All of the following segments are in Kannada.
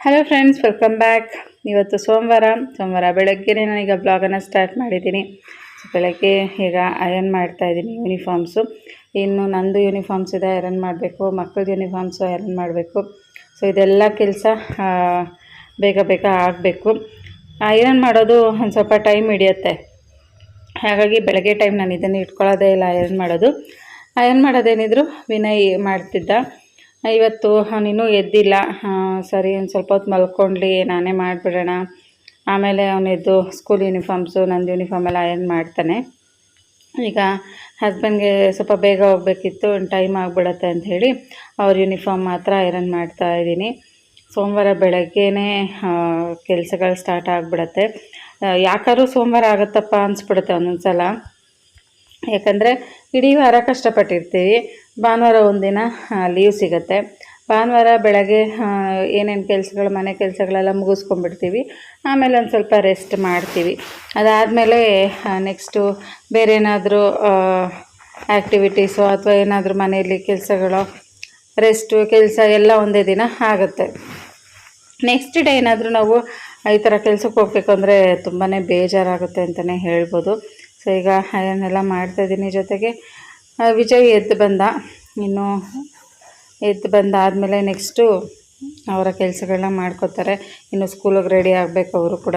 ಹಲೋ ಫ್ರೆಂಡ್ಸ್ ವೆಲ್ಕಮ್ ಬ್ಯಾಕ್ ಇವತ್ತು ಸೋಮವಾರ ಸೋಮವಾರ ಬೆಳಗ್ಗೆನೇ ನಾನೀಗ ಬ್ಲಾಗನ್ನು ಸ್ಟಾರ್ಟ್ ಮಾಡಿದ್ದೀನಿ. ಬೆಳಗ್ಗೆ ಈಗ ಐರನ್ ಮಾಡ್ತಾ ಇದ್ದೀನಿ ಯೂನಿಫಾರ್ಮ್ಸು ಇನ್ನು ನಂದು ಯೂನಿಫಾರ್ಮ್ಸ್ ಇದೆ ಐರನ್ ಮಾಡಬೇಕು. ಮಕ್ಕಳದ್ದು ಯೂನಿಫಾರ್ಮ್ಸು ಐರನ್ ಮಾಡಬೇಕು. ಸೊ ಇದೆಲ್ಲ ಕೆಲಸ ಬೇಗ ಬೇಗ ಆಗಬೇಕು. ಐರನ್ ಮಾಡೋದು ಒಂದು ಸ್ವಲ್ಪ ಟೈಮ್ ಹಿಡಿಯುತ್ತೆ. ಹಾಗಾಗಿ ಬೆಳಗ್ಗೆ ಟೈಮ್ ನಾನು ಇದನ್ನು ಇಟ್ಕೊಳ್ಳೋದೇ ಇಲ್ಲ ಐರನ್ ಮಾಡೋದು. ಐರನ್ ಮಾಡೋದೇನಿದ್ರು ವಿನಯ್ ಮಾಡ್ತಿದ್ದ. ಇವತ್ತು ನೀನು ಎದ್ದಿಲ್ಲ. ಸರಿ, ಒಂದು ಸ್ವಲ್ಪ ಹೊತ್ತು ಮಲ್ಕೊಂಡ್ಲಿ, ನಾನೇ ಮಾಡಿಬಿಡೋಣ. ಆಮೇಲೆ ಅವನಿದ್ದು ಸ್ಕೂಲ್ ಯೂನಿಫಾರ್ಮ್ಸು ನಂದು ಯೂನಿಫಾರ್ಮ್ ಎಲ್ಲ ಐರನ್ ಮಾಡ್ತಾನೆ. ಈಗ ಹಸ್ಬೆಂಡ್ಗೆ ಸ್ವಲ್ಪ ಬೇಗ ಹೋಗ್ಬೇಕಿತ್ತು ಟೈಮ್ ಆಗಿಬಿಡತ್ತೆ ಅಂತ ಹೇಳಿ ಅವ್ರ ಯೂನಿಫಾರ್ಮ್ ಮಾತ್ರ ಐರನ್ ಮಾಡ್ತಾ ಇದ್ದೀನಿ. ಸೋಮವಾರ ಬೆಳಗ್ಗೆನೇ ಕೆಲಸಗಳು ಸ್ಟಾರ್ಟ್ ಆಗಿಬಿಡತ್ತೆ. ಯಾಕಾದ್ರೂ ಸೋಮವಾರ ಆಗುತ್ತಪ್ಪ ಅನಿಸ್ಬಿಡುತ್ತೆ ಒಂದೊಂದು ಸಲ ಯಾಕಂದರೆ ಇಡೀ ವಾರ ಕಷ್ಟಪಟ್ಟಿರ್ತೀವಿ. ಭಾನುವಾರ ಒಂದಿನ ಲೀವ್ ಸಿಗುತ್ತೆ. ಭಾನುವಾರ ಬೆಳಗ್ಗೆ ಏನೇನು ಕೆಲಸಗಳು, ಮನೆ ಕೆಲಸಗಳೆಲ್ಲ ಮುಗಿಸ್ಕೊಂಡ್ಬಿಡ್ತೀವಿ. ಆಮೇಲೆ ಒಂದು ಸ್ವಲ್ಪ ರೆಸ್ಟ್ ಮಾಡ್ತೀವಿ. ಅದಾದಮೇಲೆ ನೆಕ್ಸ್ಟು ಬೇರೆ ಏನಾದರೂ ಆ್ಯಕ್ಟಿವಿಟೀಸು ಅಥವಾ ಏನಾದರೂ ಮನೆಯಲ್ಲಿ ಕೆಲಸಗಳು ರೆಸ್ಟು ಕೆಲಸ ಎಲ್ಲ ಒಂದೇ ದಿನ ಆಗುತ್ತೆ. ನೆಕ್ಸ್ಟ್ ಡೇ ಏನಾದರೂ ನಾವು ಈ ಥರ ಕೆಲಸಕ್ಕೆ ಹೋಗ್ಬೇಕು ಅಂದರೆ ತುಂಬಾ ಬೇಜಾರಾಗುತ್ತೆ ಅಂತಲೇ ಹೇಳ್ಬೋದು. ಸೊ ಈಗ ಅದನ್ನೆಲ್ಲ ಮಾಡ್ತಾಯಿದ್ದೀನಿ ಜೊತೆಗೆ ವಿಜಯ್ ಎದ್ದು ಬಂದ. ಇನ್ನು ಎದ್ದು ಬಂದಾದಮೇಲೆ ನೆಕ್ಸ್ಟು ಅವರ ಕೆಲಸಗಳನ್ನ ಮಾಡ್ಕೋತಾರೆ. ಇನ್ನು ಸ್ಕೂಲಿಗೆ ರೆಡಿ ಆಗಬೇಕು ಅವರು ಕೂಡ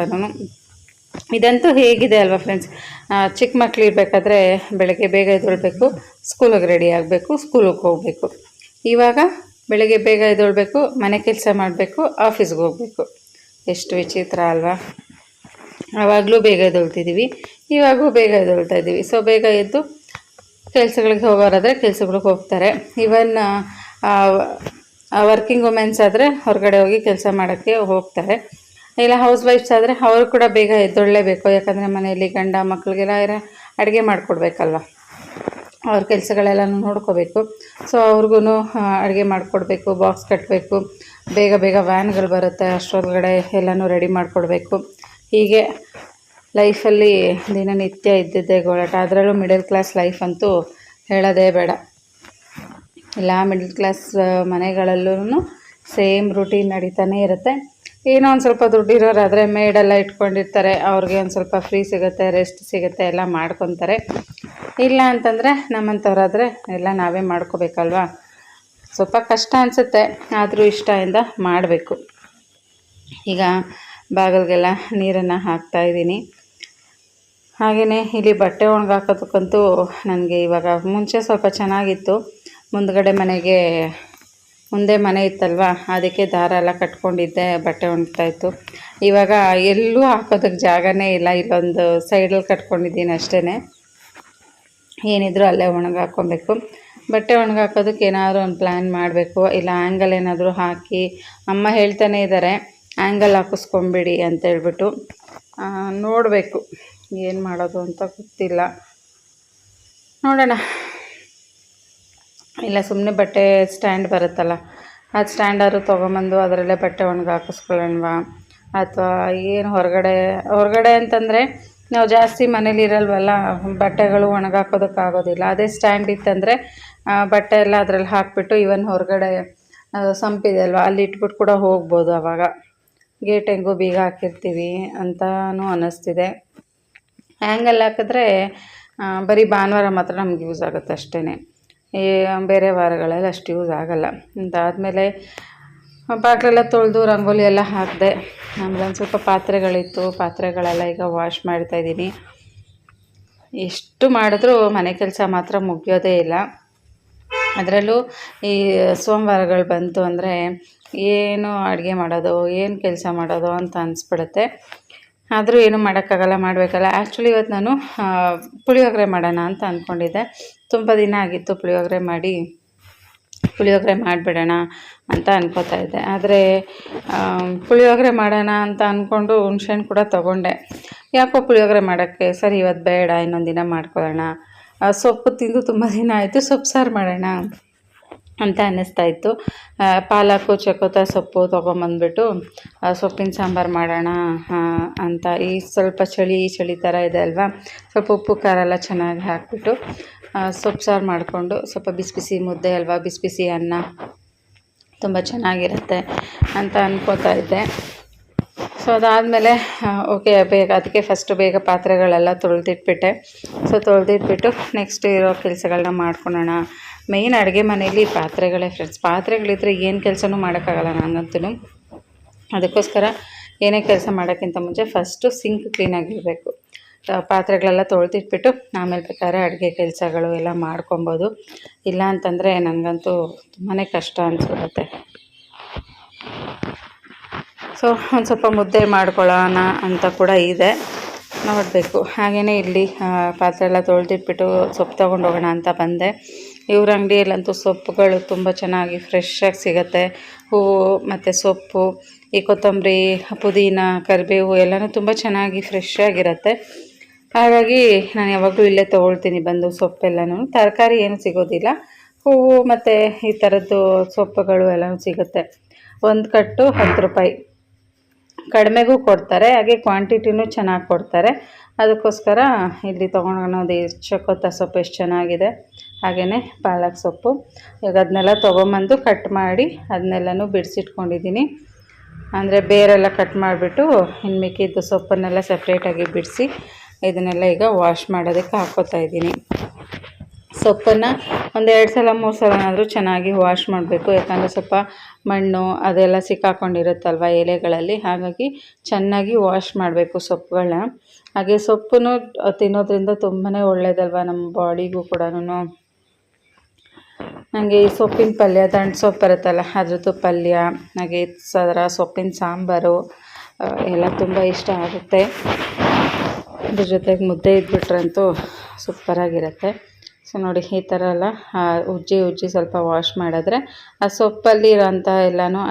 ಇದಂತೂ ಹೇಗಿದೆ ಅಲ್ವಾ ಫ್ರೆಂಡ್ಸ್ ಚಿಕ್ಕ ಮಕ್ಳು ಇರಬೇಕಾದ್ರೆ ಬೆಳಗ್ಗೆ ಬೇಗ ಎದ್ದೊಳ್ಬೇಕು ಸ್ಕೂಲಿಗೆ ರೆಡಿ ಆಗಬೇಕು ಸ್ಕೂಲಿಗೆ ಹೋಗಬೇಕು. ಇವಾಗ ಬೆಳಗ್ಗೆ ಬೇಗ ಎದ್ದೊಳ್ಬೇಕು, ಮನೆ ಕೆಲಸ ಮಾಡಬೇಕು ಆಫೀಸ್ಗೆ ಹೋಗಬೇಕು. ಎಷ್ಟು ವಿಚಿತ್ರ ಅಲ್ವಾ? ಆವಾಗಲೂ ಬೇಗ ಎದ್ದೊಳ್ತಿದ್ದೀವಿ, ಇವಾಗೂ ಬೇಗ ಎದ್ದೊಳ್ತಾ ಇದ್ದೀವಿ. ಸೊ ಬೇಗ ಎದ್ದು ಕೆಲಸಗಳಿಗೆ ಹೋಗೋರಾದರೆ ಕೆಲಸಗಳಿಗೆ ಹೋಗ್ತಾರೆ. ಇವನ್ ವರ್ಕಿಂಗ್ ವುಮೆನ್ಸ್ ಆದರೆ ಹೊರಗಡೆ ಹೋಗಿ ಕೆಲಸ ಮಾಡೋಕ್ಕೆ ಹೋಗ್ತಾರೆ. ಇಲ್ಲ ಹೌಸ್ ವೈಫ್ಸ್ ಆದರೆ ಅವರು ಕೂಡ ಬೇಗ ಎದ್ದೊಳ್ಳೇಬೇಕು ಯಾಕಂದರೆ ಮನೆಯಲ್ಲಿ ಗಂಡ ಮಕ್ಕಳಿಗೆಲ್ಲ ಅಡುಗೆ ಮಾಡಿಕೊಡ್ಬೇಕಲ್ವ. ಅವ್ರ ಕೆಲಸಗಳೆಲ್ಲ ನೋಡ್ಕೋಬೇಕು. ಸೊ ಅವ್ರಿಗೂ ಅಡುಗೆ ಮಾಡಿಕೊಡ್ಬೇಕು ಬಾಕ್ಸ್ ಕಟ್ಟಬೇಕು ಬೇಗ ಬೇಗ ವ್ಯಾನ್ಗಳು ಬರುತ್ತೆ ಅಷ್ಟೊಳಗಡೆ ಎಲ್ಲನೂ ರೆಡಿ ಮಾಡಿಕೊಡ್ಬೇಕು. ಹೀಗೆ ಲೈಫಲ್ಲಿ ದಿನನಿತ್ಯ ಇದ್ದಿದ್ದೇ ಗೋಳಾಟ. ಅದರಲ್ಲೂ ಮಿಡಲ್ ಕ್ಲಾಸ್ ಲೈಫ್ ಅಂತೂ ಹೇಳೋದೇ ಬೇಡ. ಎಲ್ಲ ಮಿಡಲ್ ಕ್ಲಾಸ್ ಮನೆಗಳಲ್ಲೂ ಸೇಮ್ ರೂಟೀನ್ ನಡೀತಾನೆ ಇರುತ್ತೆ. ಏನೋ ಒಂದು ಸ್ವಲ್ಪ ದುಡ್ಡಿರೋರಾದರೆ ಮೇಡೆಲ್ಲ ಇಟ್ಕೊಂಡಿರ್ತಾರೆ. ಅವ್ರಿಗೆ ಒಂದು ಸ್ವಲ್ಪ ಫ್ರೀ ಸಿಗುತ್ತೆ, ರೆಸ್ಟ್ ಸಿಗುತ್ತೆ, ಎಲ್ಲ ಮಾಡ್ಕೊತಾರೆ. ಇಲ್ಲ ಅಂತಂದರೆ ನಮ್ಮಂಥವ್ರಾದರೆ ಎಲ್ಲ ನಾವೇ ಮಾಡ್ಕೋಬೇಕಲ್ವಾ? ಸ್ವಲ್ಪ ಕಷ್ಟ ಅನಿಸುತ್ತೆ, ಆದರೂ ಇಷ್ಟದಿಂದ ಮಾಡಬೇಕು. ಈಗ ಬಾಗಿಲಿಗೆಲ್ಲ ನೀರನ್ನು ಹಾಕ್ತಾ ಇದ್ದೀನಿ. ಹಾಗೆಯೇ ಇಲ್ಲಿ ಬಟ್ಟೆ ಒಣಗಾಕೋದಕ್ಕಂತೂ ನನಗೆ ಇವಾಗ ಮುಂಚೆ ಸ್ವಲ್ಪ ಚೆನ್ನಾಗಿತ್ತು. ಮುಂದ್ಗಡೆ ಮನೆಗೆ ಮುಂದೆ ಮನೆ ಇತ್ತಲ್ವ, ಅದಕ್ಕೆ ದಾರ ಎಲ್ಲ ಕಟ್ಕೊಂಡಿದ್ದೆ, ಬಟ್ಟೆ ಒಣಗ್ತಾ ಇತ್ತು. ಇವಾಗ ಎಲ್ಲೂ ಹಾಕೋದಕ್ಕೆ ಜಾಗನೇ ಇಲ್ಲ, ಇಲ್ಲೊಂದು ಸೈಡಲ್ಲಿ ಕಟ್ಕೊಂಡಿದ್ದೀನಿ ಅಷ್ಟೇ ಏನಿದ್ರು ಅಲ್ಲೇ ಒಣಗಾಕೊಬೇಕು. ಬಟ್ಟೆ ಒಣಗಾಕೋದಕ್ಕೆ ಏನಾದರೂ ಒಂದು ಪ್ಲ್ಯಾನ್ ಮಾಡಬೇಕು, ಇಲ್ಲ ಆ್ಯಂಗಲ್ ಏನಾದರೂ ಹಾಕಿ, ಅಮ್ಮ ಹೇಳ್ತಾನೆ ಇದ್ದಾರೆ ಆ್ಯಂಗಲ್ ಹಾಕಿಸ್ಕೊಂಬಿಡಿ ಅಂತೇಳ್ಬಿಟ್ಟು ನೋಡಬೇಕು ಏನು ಮಾಡೋದು ಅಂತ ಗೊತ್ತಿಲ್ಲ. ನೋಡೋಣ. ಇಲ್ಲ ಸುಮ್ಮನೆ ಬಟ್ಟೆ ಸ್ಟ್ಯಾಂಡ್ ಬರುತ್ತಲ್ಲ ಆ ಸ್ಟ್ಯಾಂಡಾದ್ರು ತೊಗೊಂಬಂದು ಅದರಲ್ಲೇ ಬಟ್ಟೆ ಒಣಗಿ ಹಾಕಿಸ್ಕೊಳ್ಳೋಣವಾ? ಅಥವಾ ಏನು ಹೊರಗಡೆ ಹೊರಗಡೆ ಅಂತಂದರೆ ನಾವು ಜಾಸ್ತಿ ಮನೇಲಿ ಇರಲ್ವಲ್ಲ, ಬಟ್ಟೆಗಳು ಒಣಗಾಕೋದಕ್ಕಾಗೋದಿಲ್ಲ ಅದೇ ಸ್ಟ್ಯಾಂಡ್ ಇತ್ತಂದರೆ ಬಟ್ಟೆ ಎಲ್ಲ ಅದರಲ್ಲಿ ಹಾಕಿಬಿಟ್ಟು ಇವನ್ ಹೊರಗಡೆ ಸಂಪಿದೆ ಅಲ್ವಾ, ಅಲ್ಲಿ ಇಟ್ಬಿಟ್ಟು ಕೂಡ ಹೋಗ್ಬೋದು ಆವಾಗ ಗೇಟ್ ಹೆಂಗೋ ಬೀಗ ಹಾಕಿರ್ತೀವಿ ಅಂತಲೂ ಅನ್ನಿಸ್ತಿದೆ. ಹ್ಯಾಂಗಲ್ಲಿ ಹಾಕಿದ್ರೆ ಬರೀ ಭಾನುವಾರ ಮಾತ್ರ ನಮ್ಗೆ ಯೂಸ್ ಆಗುತ್ತೆ ಅಷ್ಟೇ ಈ, ಬೇರೆ ವಾರಗಳಲ್ಲಿ ಅಷ್ಟು ಯೂಸ್ ಆಗೋಲ್ಲ. ಅದಾದಮೇಲೆ ಬಾಗಿಲೆಲ್ಲ ತೊಳೆದು ರಂಗೋಲಿ ಎಲ್ಲ ಹಾಕಿದೆ. ಒಂದು ಸ್ವಲ್ಪ ಪಾತ್ರೆಗಳಿತ್ತು, ಪಾತ್ರೆಗಳೆಲ್ಲ ಈಗ ವಾಶ್ ಮಾಡ್ತಾಯಿದ್ದೀನಿ ಎಷ್ಟು ಮಾಡಿದ್ರೂ ಮನೆ ಕೆಲಸ ಮಾತ್ರ ಮುಗಿಯೋದೇ ಇಲ್ಲ. ಅದರಲ್ಲೂ ಈ ಸೋಮವಾರಗಳು ಬಂತು ಅಂದರೆ ಏನು ಅಡುಗೆ ಮಾಡೋದು, ಏನು ಕೆಲಸ ಮಾಡೋದು ಅಂತ ಅನಿಸ್ಬಿಡುತ್ತೆ. ಆದರೂ ಏನು ಮಾಡೋಕ್ಕಾಗಲ್ಲ, ಮಾಡಬೇಕಲ್ಲ. ಆ್ಯಕ್ಚುಲಿ ಇವತ್ತು ನಾನು ಪುಳಿಯೋಗರೆ ಮಾಡೋಣ ಅಂತ ಅಂದ್ಕೊಂಡಿದ್ದೆ ತುಂಬ ದಿನ ಆಗಿತ್ತು ಪುಳಿಯೋಗರೆ ಮಾಡಿ. ಪುಳಿಯೋಗರೆ ಮಾಡಿಬಿಡೋಣ ಅಂತ ಅನ್ಕೋತಾ ಇದ್ದೆ. ಆದರೆ ಪುಳಿಯೋಗರೆ ಮಾಡೋಣ ಅಂತ ಅಂದ್ಕೊಂಡು ಹುಣ್ಸೆಹಣ್ಣು ಕೂಡ ತೊಗೊಂಡೆ. ಯಾಕೋ ಪುಳಿಯೋಗರೆ ಮಾಡೋಕ್ಕೆ, ಸರಿ ಇವತ್ತು ಬೇಡ, ಇನ್ನೊಂದು ದಿನ ಮಾಡ್ಕೊಳ್ಳೋಣ. ಸೊಪ್ಪು ತಿಂದು ತುಂಬ ದಿನ ಆಯಿತು, ಸೊಪ್ಪು ಸಾರು ಮಾಡೋಣ. ಅಂತ ಅನ್ನಿಸ್ತಾ ಇತ್ತು. ಪಾಲಕು ಚಕೋತ ಸೊಪ್ಪು ತೊಗೊಂಬಂದ್ಬಿಟ್ಟು ಸೊಪ್ಪಿನ ಸಾಂಬಾರು ಮಾಡೋಣ ಅಂತ ಈ ಸ್ವಲ್ಪ ಚಳಿ ಚಳಿ ಥರ ಇದೆ ಅಲ್ವಾ? ಸ್ವಲ್ಪ ಉಪ್ಪು, ಖಾರ ಎಲ್ಲ ಚೆನ್ನಾಗಿ ಹಾಕ್ಬಿಟ್ಟು ಸೊಪ್ಪು ಸಾರು ಮಾಡಿಕೊಂಡು ಸ್ವಲ್ಪ ಬಿಸಿ ಬಿಸಿ ಮುದ್ದೆ ಅಲ್ವಾ? ಬಿಸಿ ಬಿಸಿ ಅನ್ನ ತುಂಬ ಚೆನ್ನಾಗಿರುತ್ತೆ ಅಂತ ಅನ್ಕೋತಾ ಇದ್ದೆ. ಸೊ ಅದಾದಮೇಲೆ ಓಕೆ ಬೇಗ, ಅದಕ್ಕೆ ಫಸ್ಟು ಬೇಗ ಪಾತ್ರೆಗಳೆಲ್ಲ ತೊಳೆದಿಟ್ಬಿಟ್ಟೆ. ಸೊ ತೊಳೆದಿಟ್ಬಿಟ್ಟು ನೆಕ್ಸ್ಟ್ ಇರೋ ಕೆಲಸಗಳನ್ನ ಮಾಡ್ಕೊಳೋಣ ಮೇಯ್ನ್ ಅಡುಗೆ ಮನೇಲಿ ಪಾತ್ರೆಗಳೇ ಫ್ರೆಂಡ್ಸ್ ಪಾತ್ರೆಗಳಿದ್ರೆ ಏನು ಕೆಲಸನೂ ಮಾಡೋಕ್ಕಾಗಲ್ಲ ನಾನಂತೂ ಅದಕ್ಕೋಸ್ಕರ ಏನೇ ಕೆಲಸ ಮಾಡೋಕ್ಕಿಂತ ಮುಂಚೆ ಫಸ್ಟು ಸಿಂಕ್ ಕ್ಲೀನಾಗಿರಬೇಕು ಪಾತ್ರೆಗಳೆಲ್ಲ ತೊಳೆದಿಟ್ಬಿಟ್ಟು ಆಮೇಲೆ ಬೇಕಾದ್ರೆ ಅಡುಗೆ ಕೆಲಸಗಳು ಎಲ್ಲ ಮಾಡ್ಕೊಬೋದು. ಇಲ್ಲ ಅಂತಂದರೆ ನನಗಂತೂ ತುಂಬಾ ಕಷ್ಟ ಅನಿಸ್ಬಿಡುತ್ತೆ. ಸೊ ಒಂದು ಸ್ವಲ್ಪ ಮುದ್ದೆ ಮಾಡ್ಕೊಳ್ಳೋಣ ಅಂತ ಕೂಡ ಇದೆ. ನೋಡಬೇಕು. ಹಾಗೆಯೇ ಇಲ್ಲಿ ಪಾತ್ರೆ ಎಲ್ಲ ತೊಳೆದಿಟ್ಬಿಟ್ಟು ಸೊಪ್ಪು ತೊಗೊಂಡು ಅಂತ ಬಂದೆ. ಇವ್ರ ಅಂಗಡಿಯಲ್ಲಂತೂ ಸೊಪ್ಪುಗಳು ತುಂಬ ಚೆನ್ನಾಗಿ ಫ್ರೆಶ್ಶಾಗಿ ಸಿಗುತ್ತೆ. ಹೂವು ಮತ್ತು ಸೊಪ್ಪು, ಈ ಕೊತ್ತಂಬರಿ, ಪುದೀನ, ಕರಿಬೇವು ಎಲ್ಲನೂ ತುಂಬ ಚೆನ್ನಾಗಿ ಫ್ರೆಶ್ ಆಗಿರುತ್ತೆ ಹಾಗಾಗಿ ನಾನು ಯಾವಾಗಲೂ ಇಲ್ಲೇ ತೊಗೊಳ್ತೀನಿ ಬಂದು ಸೊಪ್ಪೆಲ್ಲನೂ. ತರಕಾರಿ ಏನು ಸಿಗೋದಿಲ್ಲ. ಹೂವು ಮತ್ತು ಈ ಥರದ್ದು ಸೊಪ್ಪುಗಳು ಎಲ್ಲನೂ ಸಿಗುತ್ತೆ. ಒಂದು ಕಟ್ಟು ಹತ್ತು ರೂಪಾಯಿ. ಕಡಿಮೆಗೂ ಕೊಡ್ತಾರೆ, ಹಾಗೆ ಕ್ವಾಂಟಿಟಿನೂ ಚೆನ್ನಾಗಿ ಕೊಡ್ತಾರೆ. ಅದಕ್ಕೋಸ್ಕರ ಇಲ್ಲಿ ತೊಗೊಂಡು ಎಷ್ಟು ಚಕೋತ ಸೊಪ್ಪು ಎಷ್ಟು ಚೆನ್ನಾಗಿದೆ. ಹಾಗೆಯೇ ಪಾಲಕ್ ಸೊಪ್ಪು. ಈಗ ಅದನ್ನೆಲ್ಲ ತೊಗೊಂಬಂದು ಕಟ್ ಮಾಡಿ ಅದನ್ನೆಲ್ಲನೂ ಬಿಡಿಸಿಟ್ಕೊಂಡಿದ್ದೀನಿ. ಅಂದರೆ ಬೇರೆಲ್ಲ ಕಟ್ ಮಾಡಿಬಿಟ್ಟು ಇನ್ನು ಮಿಕ್ಕಿದ್ದು ಸೊಪ್ಪನ್ನೆಲ್ಲ ಸಪ್ರೇಟಾಗಿ ಬಿಡಿಸಿ ಇದನ್ನೆಲ್ಲ ಈಗ ವಾಶ್ ಮಾಡೋದಕ್ಕೆ ಹಾಕ್ಕೋತಾ ಇದ್ದೀನಿ. ಸೊಪ್ಪನ್ನು ಒಂದು ಎರಡು ಸಲ, ಮೂರು ಸಲನಾದರೂ ಚೆನ್ನಾಗಿ ವಾಶ್ ಮಾಡಬೇಕು. ಯಾಕಂದರೆ ಸ್ವಲ್ಪ ಮಣ್ಣು ಅದೆಲ್ಲ ಸಿಕ್ಕಾಕೊಂಡಿರುತ್ತಲ್ವ ಎಲೆಗಳಲ್ಲಿ. ಹಾಗಾಗಿ ಚೆನ್ನಾಗಿ ವಾಶ್ ಮಾಡಬೇಕು ಸೊಪ್ಪುಗಳನ್ನ ಹಾಗೆ ಸೊಪ್ಪನ್ನು ತಿನ್ನೋದ್ರಿಂದ ತುಂಬಾ ಒಳ್ಳೆಯದಲ್ವ ನಮ್ಮ ಬಾಡಿಗೂ ಕೂಡ ನನಗೆ ಈ ಸೊಪ್ಪಿನ ಪಲ್ಯ ದಂಟು ಸೊಪ್ಪು ಬರುತ್ತಲ್ಲ, ಅದ್ರದ್ದು ಪಲ್ಯ, ಹಾಗೆ ಸದರ ಸೊಪ್ಪಿನ ಸಾಂಬಾರು ಎಲ್ಲ ತುಂಬ ಇಷ್ಟ ಆಗುತ್ತೆ. ಅದ್ರ ಜೊತೆಗೆ ಮುದ್ದೆ ಇದ್ಬಿಟ್ರಂತೂ ಸೂಪರಾಗಿರುತ್ತೆ ಸೊ ನೋಡಿ, ಈ ಥರ ಎಲ್ಲ ಉಜ್ಜಿ ಉಜ್ಜಿ ಸ್ವಲ್ಪ ವಾಶ್ ಮಾಡಿದ್ರೆ, ಆ ಸೊಪ್ಪಲ್ಲಿ ಇರೋಂಥ ಎಲ್ಲನೂ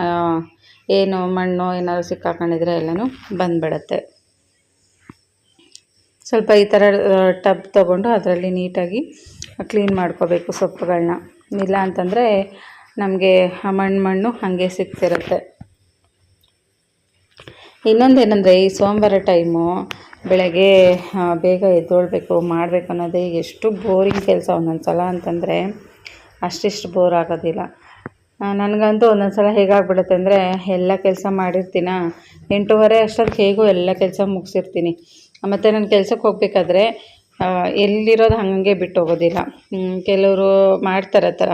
ಏನು ಮಣ್ಣು ಏನಾದ್ರು ಸಿಕ್ಕಾಕೊಂಡಿದ್ರೆ ಎಲ್ಲನೂ ಬಂದ್ಬಿಡತ್ತೆ. ಸ್ವಲ್ಪ ಈ ಥರ ಟಬ್ ತೊಗೊಂಡು ಅದರಲ್ಲಿ ನೀಟಾಗಿ ಕ್ಲೀನ್ ಮಾಡ್ಕೋಬೇಕು ಸೊಪ್ಪುಗಳನ್ನ ಇಲ್ಲ ಅಂತಂದರೆ ನಮಗೆ ಆ ಮಣ್ಣು ಮಣ್ಣು ಹಾಗೆ ಸಿಗ್ತಿರುತ್ತೆ. ಇನ್ನೊಂದೇನೆಂದರೆ ಈ ಸೋಮವಾರ ಟೈಮು ಬೆಳಗ್ಗೆ ಬೇಗ ಎದ್ದೊಳ್ಬೇಕು, ಮಾಡಬೇಕು ಅನ್ನೋದೇ ಎಷ್ಟು ಬೋರಿಂಗ್ ಕೆಲಸ ಒಂದೊಂದು ಸಲ ಅಂತಂದರೆ ಅಷ್ಟಿಷ್ಟು ಬೋರ್ ಆಗೋದಿಲ್ಲ. ನನಗಂತೂ ಒಂದೊಂದು ಸಲ ಹೇಗಾಗ್ಬಿಡುತ್ತೆ ಅಂದರೆ ಎಲ್ಲ ಕೆಲಸ ಮಾಡಿರ್ತೀನ, ಎಂಟೂವರೆ ಅಷ್ಟೊತ್ತು ಹೇಗೂ ಎಲ್ಲ ಕೆಲಸ ಮುಗಿಸಿರ್ತೀನಿ. ಮತ್ತು ನಾನು ಕೆಲಸಕ್ಕೆ ಹೋಗ್ಬೇಕಾದ್ರೆ ಎಲ್ಲಿರೋದು ಹಾಗೆ ಬಿಟ್ಟು ಹೋಗೋದಿಲ್ಲ. ಕೆಲವರು ಮಾಡ್ತಾರೆ ಆ ಥರ.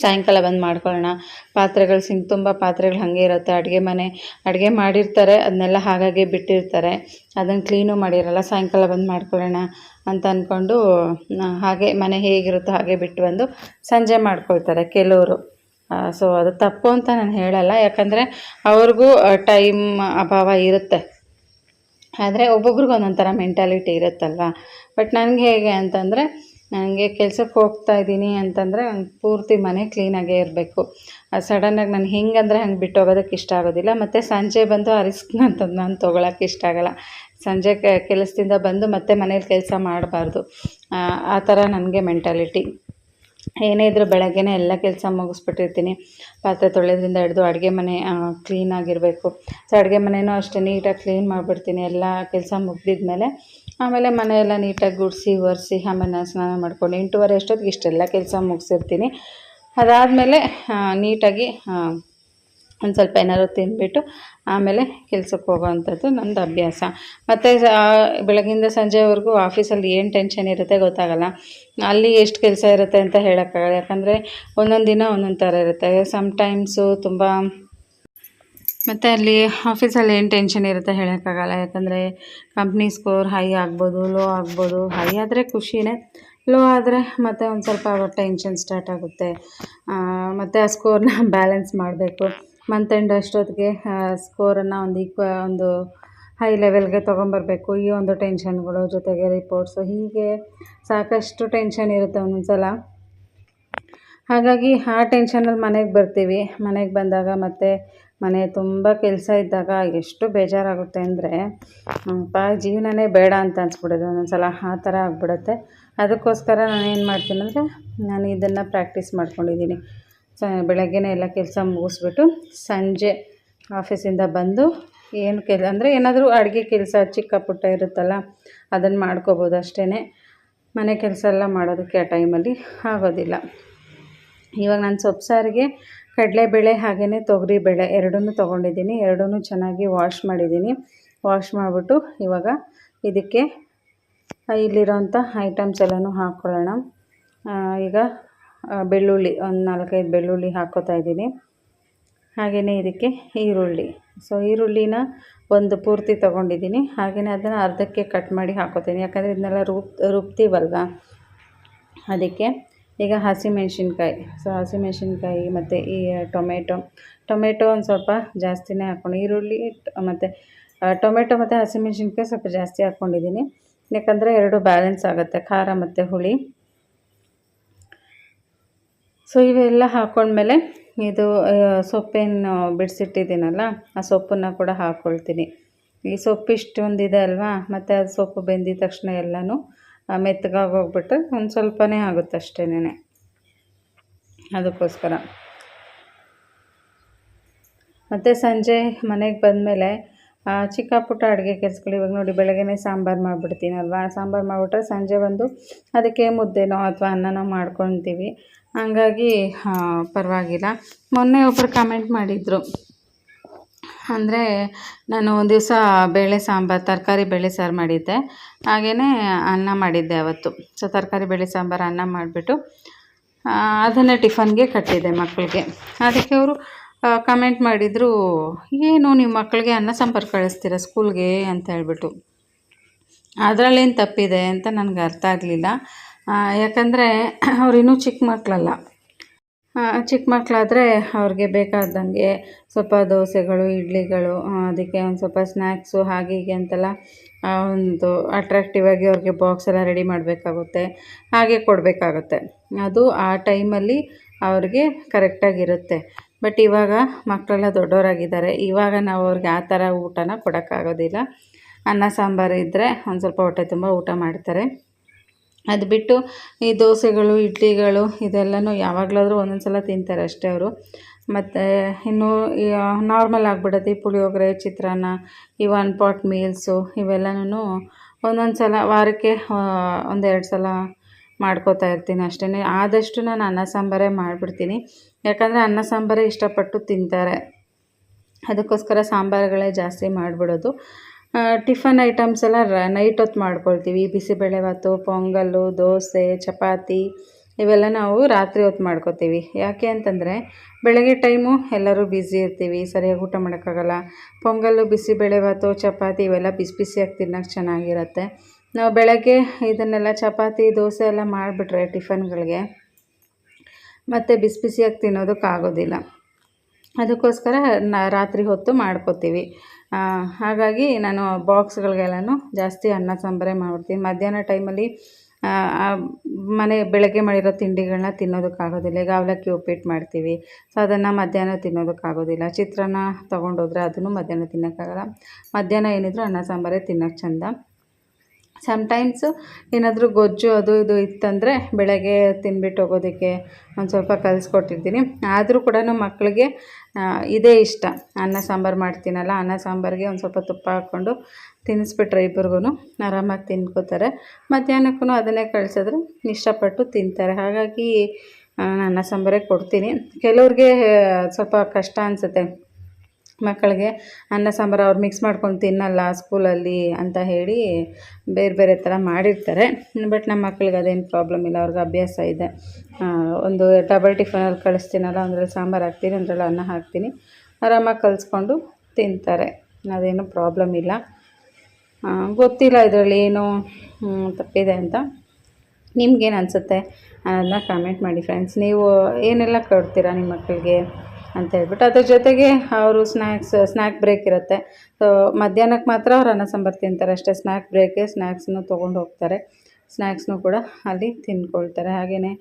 ಸಾಯಂಕಾಲ ಬಂದು ಮಾಡ್ಕೊಳ್ಳೋಣ. ಪಾತ್ರೆಗಳು ಸಿಂಕ್ ತುಂಬ ಪಾತ್ರೆಗಳು ಹಾಗೆ ಇರುತ್ತೆ. ಅಡುಗೆ ಮನೆ, ಅಡುಗೆ ಮಾಡಿರ್ತಾರೆ. ಅದನ್ನೆಲ್ಲ ಹಾಗಾಗಿ ಬಿಟ್ಟಿರ್ತಾರೆ. ಅದನ್ನು ಕ್ಲೀನು ಮಾಡಿರಲ್ಲ. ಸಾಯಂಕಾಲ ಬಂದು ಮಾಡ್ಕೊಳ್ಳೋಣ ಅಂತ ಅಂದ್ಕೊಂಡು ಹಾಗೆ ಮನೆ ಹೇಗಿರುತ್ತೋ ಹಾಗೆ ಬಿಟ್ಟು ಬಂದು ಸಂಜೆ ಮಾಡ್ಕೊಳ್ತಾರೆ ಕೆಲವರು. ಸೊ ಅದು ತಪ್ಪು ಅಂತ ನಾನು ಹೇಳಲ್ಲ. ಯಾಕಂದರೆ ಅವ್ರಿಗೂ ಟೈಮ್ ಅಭಾವ ಇರುತ್ತೆ. ಆದರೆ ಒಬ್ಬೊಬ್ರಿಗೆ ಒಂದೊಂದು ಥರ ಮೆಂಟಾಲಿಟಿ ಇರುತ್ತಲ್ವ? ಬಟ್ ನನಗೆ ಹೇಗೆ ಅಂತಂದರೆ, ನನಗೆ ಕೆಲ್ಸಕ್ಕೆ ಹೋಗ್ತಾ ಇದ್ದೀನಿ ಅಂತಂದರೆ ಪೂರ್ತಿ ಮನೆ ಕ್ಲೀನಾಗೇ ಇರಬೇಕು. ಸಡನ್ನಾಗಿ ನಾನು ಹೆಂಗಂದರೆ ಹಂಗೆ ಬಿಟ್ಟು ಹೋಗೋದಕ್ಕೆ ಇಷ್ಟ ಆಗೋದಿಲ್ಲ. ಮತ್ತು ಸಂಜೆ ಬಂದು ಆ ರಿಸ್ಕ್ನ ಅಂತದ್ದು ನಾನು ತೊಗೊಳಕ್ಕೆ ಇಷ್ಟ ಆಗೋಲ್ಲ. ಸಂಜೆ ಕೆಲಸದಿಂದ ಬಂದು ಮತ್ತೆ ಮನೇಲಿ ಕೆಲಸ ಮಾಡಬಾರ್ದು. ಆ ಥರ ನನಗೆ ಮೆಂಟಾಲಿಟಿ ಏನೇ ಇದ್ರೂ ಬೆಳಗ್ಗೆನೇ ಎಲ್ಲ ಕೆಲಸ ಮುಗಿಸ್ಬಿಟ್ಟಿರ್ತೀನಿ. ಪಾತ್ರೆ ತೊಳೆಯೋದ್ರಿಂದ ಹಿಡ್ದು ಅಡುಗೆ ಮನೆ ಕ್ಲೀನಾಗಿರಬೇಕು ಸೊ ಅಡುಗೆ ಮನೆಯೂ ಅಷ್ಟೇ ನೀಟಾಗಿ ಕ್ಲೀನ್ ಮಾಡಿಬಿಡ್ತೀನಿ. ಎಲ್ಲ ಕೆಲಸ ಮುಗಿದಿದ್ಮೇಲೆ ಆಮೇಲೆ ಮನೆಯೆಲ್ಲ ನೀಟಾಗಿ ಗುಡಿಸಿ, ಒರೆಸಿ, ಆಮೇಲೆ ನಾನು ಸ್ನಾನ ಮಾಡ್ಕೊಂಡು ಎಂಟೂವರೆ ಅಷ್ಟೊತ್ತಿಗೆ ಇಷ್ಟೆಲ್ಲ ಕೆಲಸ ಮುಗಿಸಿರ್ತೀನಿ. ಅದಾದಮೇಲೆ ನೀಟಾಗಿ ಒಂದು ಸ್ವಲ್ಪ ಏನಾದ್ರು ತಿಂದ್ಬಿಟ್ಟು ಆಮೇಲೆ ಕೆಲ್ಸಕ್ಕೆ ಹೋಗೋವಂಥದ್ದು ನಂದು ಅಭ್ಯಾಸ. ಮತ್ತು ಬೆಳಗಿಂದ ಸಂಜೆವರೆಗೂ ಆಫೀಸಲ್ಲಿ ಏನು ಟೆನ್ಷನ್ ಇರುತ್ತೆ ಗೊತ್ತಾಗಲ್ಲ. ಅಲ್ಲಿ ಎಷ್ಟು ಕೆಲಸ ಇರುತ್ತೆ ಅಂತ ಹೇಳೋಕ್ಕಾಗಲ್ಲ. ಯಾಕಂದರೆ ಒಂದೊಂದು ದಿನ ಒಂದೊಂದು ಥರ ಇರುತ್ತೆ. ಸಮ್ಟೈಮ್ಸು ತುಂಬ ಮತ್ತು ಅಲ್ಲಿ ಆಫೀಸಲ್ಲಿ ಏನು ಟೆನ್ಷನ್ ಇರುತ್ತೆ ಹೇಳೋಕ್ಕಾಗಲ್ಲ. ಯಾಕಂದರೆ ಕಂಪ್ನಿ ಸ್ಕೋರ್ ಹೈ ಆಗ್ಬೋದು ಲೋ ಆಗ್ಬೋದು. ಹೈ ಆದರೆ ಖುಷಿನೇ ಲೋ ಆದರೆ ಮತ್ತೆ ಒಂದು ಸ್ವಲ್ಪ ಟೆನ್ಷನ್ ಸ್ಟಾರ್ಟ್ ಆಗುತ್ತೆ. ಮತ್ತು ಆ ಸ್ಕೋರ್ನ ಬ್ಯಾಲೆನ್ಸ್ ಮಾಡಬೇಕು. ಮಂತ್ ಎಂಡ್ ಅಷ್ಟೊತ್ತಿಗೆ ಸ್ಕೋರನ್ನು ಒಂದು ಈಕ್ವ ಒಂದು ಹೈ ಲೆವೆಲ್ಗೆ ತೊಗೊಂಬರ್ಬೇಕು. ಈ ಒಂದು ಟೆನ್ಷನ್ಗಳು ಜೊತೆಗೆ ರಿಪೋರ್ಟ್ಸು ಹೀಗೆ ಸಾಕಷ್ಟು ಟೆನ್ಷನ್ ಇರುತ್ತೆ ಒಂದೊಂದು ಸಲ ಹಾಗಾಗಿ ಆ ಟೆನ್ಷನಲ್ಲಿ ಮನೆಗೆ ಬರ್ತೀವಿ. ಮನೆಗೆ ಬಂದಾಗ ಮತ್ತೆ ಮನೆ ತುಂಬ ಕೆಲಸ ಇದ್ದಾಗ ಎಷ್ಟು ಬೇಜಾರಾಗುತ್ತೆ ಅಂದರೆ ಪಾ, ಜೀವನನೇ ಬೇಡ ಅಂತ ಅನ್ಸ್ಬಿಡೋದು ಒಂದೊಂದು ಸಲ ಆ ಥರ ಆಗ್ಬಿಡುತ್ತೆ. ಅದಕ್ಕೋಸ್ಕರ ನಾನು ಏನು ಮಾಡ್ತೀನಿ ಅಂದರೆ ನಾನು ಇದನ್ನು ಪ್ರಾಕ್ಟೀಸ್ ಮಾಡ್ಕೊಂಡಿದ್ದೀನಿ. ಸ, ಬೆಳಗ್ಗೆನೇ ಎಲ್ಲ ಕೆಲಸ ಮುಗಿಸ್ಬಿಟ್ಟು ಸಂಜೆ ಆಫೀಸಿಂದ ಬಂದು ಏನು ಕೆಲ, ಅಂದರೆ ಏನಾದರೂ ಅಡುಗೆ ಕೆಲಸ ಚಿಕ್ಕ ಪುಟ್ಟ ಇರುತ್ತಲ್ಲ, ಅದನ್ನು ಮಾಡ್ಕೋಬೋದು ಅಷ್ಟೇ ಮನೆ ಕೆಲಸ ಎಲ್ಲ ಮಾಡೋದಕ್ಕೆ ಆ ಟೈಮಲ್ಲಿ ಆಗೋದಿಲ್ಲ. ಇವಾಗ ನಾನು ಸೊಪ್ಪು ಸಾರಿಗೆ ಕಡಲೆಬೇಳೆ ಹಾಗೆಯೇ ತೊಗರಿಬೇಳೆ ಎರಡನ್ನೂ ತೊಗೊಂಡಿದ್ದೀನಿ, ಎರಡನ್ನೂ ಚೆನ್ನಾಗಿ ವಾಶ್ ಮಾಡಿದ್ದೀನಿ. ವಾಶ್ ಮಾಡಿಬಿಟ್ಟು ಇವಾಗ ಇದಕ್ಕೆ ಇಲ್ಲಿರೋಂಥ ಐಟಮ್ಸ್ ಎಲ್ಲನೂ ಹಾಕ್ಕೊಳ್ಳೋಣ. ಈಗ ಬೆಳ್ಳುಳ್ಳಿ, ಒಂದು ನಾಲ್ಕೈದು ಬೆಳ್ಳುಳ್ಳಿ ಹಾಕ್ಕೋತಾ ಇದ್ದೀನಿ. ಹಾಗೆಯೇ ಇದಕ್ಕೆ ಈರುಳ್ಳಿ. ಸೊ ಈರುಳ್ಳಿನ ಒಂದು ಪೂರ್ತಿ ತೊಗೊಂಡಿದ್ದೀನಿ. ಹಾಗೆಯೇ ಅದನ್ನು ಅರ್ಧಕ್ಕೆ ಕಟ್ ಮಾಡಿ ಹಾಕ್ಕೋತೀನಿ ಯಾಕಂದರೆ ಇದನ್ನೆಲ್ಲ ರುಬ್, ರುಬ್ತೀವಲ್ವ? ಅದಕ್ಕೆ ಈಗ ಹಸಿಮೆಣ್ಸಿನ್ಕಾಯಿ. ಸೊ ಹಸಿಮೆಣ್ಸಿನ್ಕಾಯಿ ಮತ್ತು ಈ ಟೊಮೆಟೊ. ಟೊಮೆಟೊ ಒಂದು ಸ್ವಲ್ಪ ಜಾಸ್ತಿನೇ ಹಾಕ್ಕೊಂಡು, ಈರುಳ್ಳಿ ಮತ್ತು ಟೊಮೆಟೊ ಮತ್ತು ಹಸಿಮೆಣ್ಸಿನ್ಕಾಯಿ ಸ್ವಲ್ಪ ಜಾಸ್ತಿ ಹಾಕ್ಕೊಂಡಿದ್ದೀನಿ ಯಾಕಂದರೆ ಎರಡು ಬ್ಯಾಲೆನ್ಸ್ ಆಗುತ್ತೆ, ಖಾರ ಮತ್ತು ಹುಳಿ. ಸೊ ಇವೆಲ್ಲ ಹಾಕ್ಕೊಂಡ್ಮೇಲೆ ಇದು ಸೊಪ್ಪೇನು ಬಿಡಿಸಿಟ್ಟಿದ್ದೀನಲ್ಲ, ಆ ಸೊಪ್ಪನ್ನು ಕೂಡ ಹಾಕ್ಕೊಳ್ತೀನಿ ಈ ಸೊಪ್ಪು ಇಷ್ಟೊಂದಿದೆ ಅಲ್ವಾ? ಮತ್ತು ಅದು ಸೊಪ್ಪು ಬೆಂದಿದ ತಕ್ಷಣ ಎಲ್ಲನೂ ಮೆತ್ತಗಾಗೋಗ್ಬಿಟ್ಟು ಒಂದು ಸ್ವಲ್ಪನೇ ಆಗುತ್ತೆ ಅಷ್ಟೇನೆ ಅದಕ್ಕೋಸ್ಕರ. ಮತ್ತು ಸಂಜೆ ಮನೆಗೆ ಬಂದಮೇಲೆ ಚಿಕ್ಕ ಪುಟ್ಟ ಅಡುಗೆ ಕೆಲಸಗಳು ಇವಾಗ ನೋಡಿ ಬೆಳಗ್ಗೆನೇ ಸಾಂಬಾರು ಮಾಡಿಬಿಡ್ತೀನಲ್ವ? ಸಾಂಬಾರು ಮಾಡಿಬಿಟ್ರೆ ಸಂಜೆ ಬಂದು ಅದಕ್ಕೆ ಮುದ್ದೆನೋ ಅಥವಾ ಅನ್ನನೋ ಮಾಡ್ಕೊತೀವಿ. ಹಂಗಾಗಿ ಪರವಾಗಿಲ್ಲ. ಮೊನ್ನೆ ಒಬ್ಬರು ಕಮೆಂಟ್ ಮಾಡಿದರು. ಅಂದರೆ, ನಾನು ಒಂದು ದಿವಸ ಬೇಳೆ ಸಾಂಬಾರು, ತರಕಾರಿ ಬೇಳೆ ಸಾರು ಮಾಡಿದ್ದೆ. ಹಾಗೆಯೇ ಅನ್ನ ಮಾಡಿದ್ದೆ ಅವತ್ತು. ಸೊ ತರಕಾರಿ ಬೇಳೆ ಸಾಂಬಾರು, ಅನ್ನ ಮಾಡಿಬಿಟ್ಟು ಅದನ್ನು ಟಿಫನ್ಗೆ ಕಟ್ಟಿದ್ದೆ ಮಕ್ಕಳಿಗೆ. ಅದಕ್ಕೆ ಅವರು ಕಮೆಂಟ್ ಮಾಡಿದರು, ಏನು ನೀವು ಮಕ್ಕಳಿಗೆ ಅನ್ನ ಸಾಂಬಾರು ಕಳಿಸ್ತೀರ ಸ್ಕೂಲ್ಗೆ ಅಂತ ಹೇಳ್ಬಿಟ್ಟು. ಅದರಲ್ಲೇನು ತಪ್ಪಿದೆ ಅಂತ ನನಗೆ ಅರ್ಥ ಆಗಲಿಲ್ಲ. ಯಾಕಂದರೆ ಅವ್ರು ಇನ್ನೂ ಚಿಕ್ಕ ಮಕ್ಕಳಲ್ಲ ಚಿಕ್ಕ ಮಕ್ಕಳಾದರೆ ಅವ್ರಿಗೆ ಬೇಕಾದಂಗೆ ಸ್ವಲ್ಪ ದೋಸೆಗಳು, ಇಡ್ಲಿಗಳು ಅದಕ್ಕೆ ಒಂದು ಸ್ವಲ್ಪ ಸ್ನ್ಯಾಕ್ಸು ಹಾಗೆ ಹೀಗೆ ಅಂತೆಲ್ಲ ಒಂದು ಅಟ್ರಾಕ್ಟಿವ್ ಆಗಿ ಅವ್ರಿಗೆ ಬಾಕ್ಸ್ ಎಲ್ಲ ರೆಡಿ ಮಾಡಬೇಕಾಗುತ್ತೆ, ಹಾಗೆ ಕೊಡಬೇಕಾಗುತ್ತೆ. ಅದು ಆ ಟೈಮಲ್ಲಿ ಅವ್ರಿಗೆ ಕರೆಕ್ಟಾಗಿರುತ್ತೆ ಬಟ್ ಇವಾಗ ಮಕ್ಕಳೆಲ್ಲ ದೊಡ್ಡವರಾಗಿದ್ದಾರೆ. ಇವಾಗ ನಾವು ಅವ್ರಿಗೆ ಆ ಥರ ಊಟನ ಕೊಡೋಕ್ಕಾಗೋದಿಲ್ಲ. ಅನ್ನ, ಸಾಂಬಾರು ಇದ್ದರೆ ಒಂದು ಸ್ವಲ್ಪ ಹೊಟ್ಟೆ ತುಂಬ ಊಟ ಮಾಡ್ತಾರೆ. ಅದು ಬಿಟ್ಟು ಈ ದೋಸೆಗಳು, ಇಡ್ಲಿಗಳು ಇದೆಲ್ಲನೂ ಯಾವಾಗಲಾದರೂ ಒಂದೊಂದು ಸಲ ತಿಂತಾರೆ ಅಷ್ಟೇ ಅವರು. ಮತ್ತು ಇನ್ನು ನಾರ್ಮಲ್ ಆಗಿಬಿಡುತ್ತೆ ಈ ಪುಳಿಯೋಗರೆ, ಚಿತ್ರಾನ್ನ, ಈ ಒನ್ ಪಾಟ್ ಮೀಲ್ಸು ಇವೆಲ್ಲನೂ ಒಂದೊಂದು ಸಲ ವಾರಕ್ಕೆ ಒಂದೆರಡು ಸಲ ಮಾಡ್ಕೋತಾ ಇರ್ತೀನಿ ಅಷ್ಟೇ ಆದಷ್ಟು ನಾನು ಅನ್ನ ಸಾಂಬಾರೇ ಮಾಡಿಬಿಡ್ತೀನಿ. ಯಾಕಂದರೆ ಅನ್ನ ಸಾಂಬಾರೇ ಇಷ್ಟಪಟ್ಟು ತಿಂತಾರೆ. ಅದಕ್ಕೋಸ್ಕರ ಸಾಂಬಾರುಗಳೇ ಜಾಸ್ತಿ ಮಾಡಿಬಿಡೋದು. ಟಿಫನ್ ಐಟಮ್ಸ್ ಎಲ್ಲ ನೈಟ್ ಹೊತ್ತು ಮಾಡ್ಕೊಳ್ತೀವಿ. ಬಿಸಿಬೇಳೆಭಾತು ಪೊಂಗಲ್ಲು, ದೋಸೆ, ಚಪಾತಿ, ಇವೆಲ್ಲ ನಾವು ರಾತ್ರಿ ಹೊತ್ತು ಮಾಡ್ಕೋತೀವಿ. ಯಾಕೆ ಅಂತಂದರೆ, ಬೆಳಗ್ಗೆ ಟೈಮು ಎಲ್ಲರೂ ಬ್ಯುಸಿ ಇರ್ತೀವಿ. ಸರಿಯಾಗಿ ಊಟ ಮಾಡೋಕ್ಕಾಗಲ್ಲ. ಪೊಂಗಲ್ಲು ಬಿಸಿಬೇಳೆಭಾತು ಚಪಾತಿ ಇವೆಲ್ಲ ಬಿಸಿ ಬಿಸಿಯಾಗಿ ತಿನ್ನೋಕ್ಕೆ ಚೆನ್ನಾಗಿರುತ್ತೆ. ನಾವು ಬೆಳಗ್ಗೆ ಇದನ್ನೆಲ್ಲ ಚಪಾತಿ, ದೋಸೆ ಎಲ್ಲ ಮಾಡಿಬಿಟ್ರೆ ಟಿಫನ್ಗಳಿಗೆ ಮತ್ತು ಬಿಸಿ ಬಿಸಿಯಾಗಿ ತಿನ್ನೋದಕ್ಕಾಗೋದಿಲ್ಲ. ಅದಕ್ಕೋಸ್ಕರ ನಾ, ರಾತ್ರಿ ಹೊತ್ತು ಮಾಡ್ಕೋತೀವಿ. ಹಾಗಾಗಿ ನಾನು ಬಾಕ್ಸ್ಗಳಿಗೆಲ್ಲನೂ ಜಾಸ್ತಿ ಅನ್ನ, ಸಾಂಬಾರೇ ಮಾಡ್ಬಿಡ್ತೀನಿ. ಮಧ್ಯಾಹ್ನ ಟೈಮಲ್ಲಿ ಮನೆ ಬೆಳಗ್ಗೆ ಮಾಡಿರೋ ತಿಂಡಿಗಳನ್ನ ತಿನ್ನೋದಕ್ಕಾಗೋದಿಲ್ಲ. ಈಗ ಅವಲಕ್ಕಿ ಉಪ್ಪಿಟ್ಟು ಮಾಡ್ತೀವಿ. ಸೊ ಅದನ್ನು ಮಧ್ಯಾಹ್ನ ತಿನ್ನೋದಕ್ಕಾಗೋದಿಲ್ಲ. ಚಿತ್ರಾನ್ನ ತೊಗೊಂಡೋದ್ರೆ ಅದನ್ನು ಮಧ್ಯಾಹ್ನ ತಿನ್ನೋಕ್ಕಾಗಲ್ಲ. ಮಧ್ಯಾಹ್ನ ಏನಿದ್ರು ಅನ್ನ, ಸಾಂಬಾರೇ ತಿನ್ನೋಕ್ಕೆ ಚಂದ. ಸಮ್ಟೈಮ್ಸು ಏನಾದರೂ ಗೊಜ್ಜು ಅದು ಇದು ಇತ್ತಂದರೆ ಬೆಳಗ್ಗೆ ತಿನ್ಬಿಟ್ಟು ಹೋಗೋದಕ್ಕೆ ಒಂದು ಸ್ವಲ್ಪ ಕಲಿಸ್ಕೊಟ್ಟಿದ್ದೀನಿ. ಆದರೂ ಕೂಡ ಮಕ್ಕಳಿಗೆ ಇದೇ ಇಷ್ಟ. ಅನ್ನ ಸಾಂಬಾರು ಮಾಡ್ತೀನಲ್ಲ, ಅನ್ನ ಸಾಂಬಾರಿಗೆ ಒಂದು ಸ್ವಲ್ಪ ತುಪ್ಪ ಹಾಕ್ಕೊಂಡು ತಿನ್ನಿಸ್ಬಿಟ್ರೆ ಇಬ್ರಿಗೂ ಆರಾಮಾಗಿ ತಿನ್ಕೋತಾರೆ. ಮಧ್ಯಾಹ್ನಕ್ಕೂ ಅದನ್ನೇ ಕಳಿಸಿದ್ರೆ ಇಷ್ಟಪಟ್ಟು ತಿಂತಾರೆ. ಹಾಗಾಗಿ ನಾನು ಅನ್ನ ಸಾಂಬಾರೇ ಕೊಡ್ತೀನಿ. ಕೆಲವ್ರಿಗೆ ಸ್ವಲ್ಪ ಕಷ್ಟ ಅನಿಸುತ್ತೆ. ಮಕ್ಕಳಿಗೆ ಅನ್ನ ಸಾಂಬಾರು ಅವ್ರು ಮಿಕ್ಸ್ ಮಾಡ್ಕೊಂಡು ತಿನ್ನಲ್ಲ ಸ್ಕೂಲಲ್ಲಿ ಅಂತ ಹೇಳಿ ಬೇರೆ ಬೇರೆ ಥರ ಮಾಡಿರ್ತಾರೆ. ಬಟ್ ನಮ್ಮ ಮಕ್ಳಿಗೆ ಅದೇನು ಪ್ರಾಬ್ಲಮ್ ಇಲ್ಲ, ಅವ್ರಿಗೆ ಅಭ್ಯಾಸ ಇದೆ. ಒಂದು ಡಬಲ್ ಟಿಫನಲ್ಲಿ ಕಳಿಸ್ತೀನಲ್ಲ, ಒಂದ್ರಲ್ಲಿ ಸಾಂಬಾರು ಹಾಕ್ತೀನಿ, ಒಂದ್ರಲ್ಲಿ ಅನ್ನ ಹಾಕ್ತೀನಿ. ಆರಾಮಾಗಿ ಕಲಿಸ್ಕೊಂಡು ತಿಂತಾರೆ. ಅದೇನು ಪ್ರಾಬ್ಲಮ್ ಇಲ್ಲ. ಗೊತ್ತಿಲ್ಲ ಇದರಲ್ಲಿ ಏನು ತಪ್ಪಿದೆ ಅಂತ. ನಿಮ್ಗೇನು ಅನಿಸುತ್ತೆ ಅದನ್ನ ಕಾಮೆಂಟ್ ಮಾಡಿ ಫ್ರೆಂಡ್ಸ್ ನೀವು ಏನೆಲ್ಲ ಕೊಡ್ತೀರಾ ನಿಮ್ಮ ಮಕ್ಕಳಿಗೆ ಅಂತ ಹೇಳ್ಬಿಟ್ಟು ಅದ್ರ ಜೊತೆಗೆ ಅವರು ಸ್ನ್ಯಾಕ್ಸ್ ಸ್ನ್ಯಾಕ್ ಬ್ರೇಕ್ ಇರುತ್ತೆ. ಸೊ ಮಧ್ಯಾಹ್ನಕ್ಕೆ ಮಾತ್ರ ಅವ್ರು ಅನ್ನ ಸಾಂಬಾರು ತಿಂತಾರೆ. ಅಷ್ಟೇ ಸ್ನ್ಯಾಕ್ ಬ್ರೇಕೆ ಸ್ನ್ಯಾಕ್ಸ್ನು ತೊಗೊಂಡು ಹೋಗ್ತಾರೆ. ಸ್ನ್ಯಾಕ್ಸ್ನು ಕೂಡ ಅಲ್ಲಿ ತಿಂದ್ಕೊಳ್ತಾರೆ. ಹಾಗೆಯೇ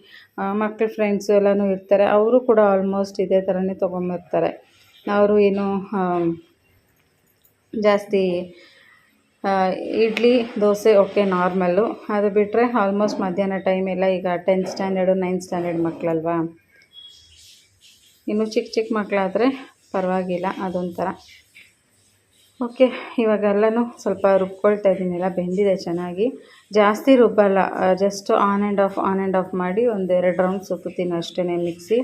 ಮಕ್ಕಳ ಫ್ರೆಂಡ್ಸು ಎಲ್ಲನೂ ಇರ್ತಾರೆ. ಅವರು ಕೂಡ ಆಲ್ಮೋಸ್ಟ್ ಇದೇ ಥರನೇ ತೊಗೊಂಬರ್ತಾರೆ. ಅವರು ಏನು ಜಾಸ್ತಿ ಇಡ್ಲಿ, ದೋಸೆ, ಓಕೆ, ನಾರ್ಮಲ್ಲು. ಅದು ಬಿಟ್ಟರೆ ಆಲ್ಮೋಸ್ಟ್ ಮಧ್ಯಾಹ್ನ ಟೈಮ್ ಎಲ್ಲ ಈಗ ಟೆಂತ್ ಸ್ಟ್ಯಾಂಡರ್ಡು ನೈನ್ತ್ ಸ್ಟ್ಯಾಂಡರ್ಡ್ ಮಕ್ಕಳಲ್ವಾ ಇನ್ನು ಚಿಕ್ಕ ಚಿಕ್ಕ ಮಕ್ಕಳಾದರೆ ಪರವಾಗಿಲ್ಲ, ಅದೊಂಥರ. ಓಕೆ, ಇವಾಗೆಲ್ಲನೂ ಸ್ವಲ್ಪ ರುಬ್ಕೊಳ್ತಾ ಇದ್ದೀನಿ ಎಲ್ಲ ಬೆಂದಿದೆ ಚೆನ್ನಾಗಿ. ಜಾಸ್ತಿ ರುಬ್ಬಲ್ಲ just on and off on and off ಮಾಡಿ ಒಂದು ಎರಡು ರೌಂಡ್ ಸುತ್ತೀನಿ ಅಷ್ಟೇ mixie.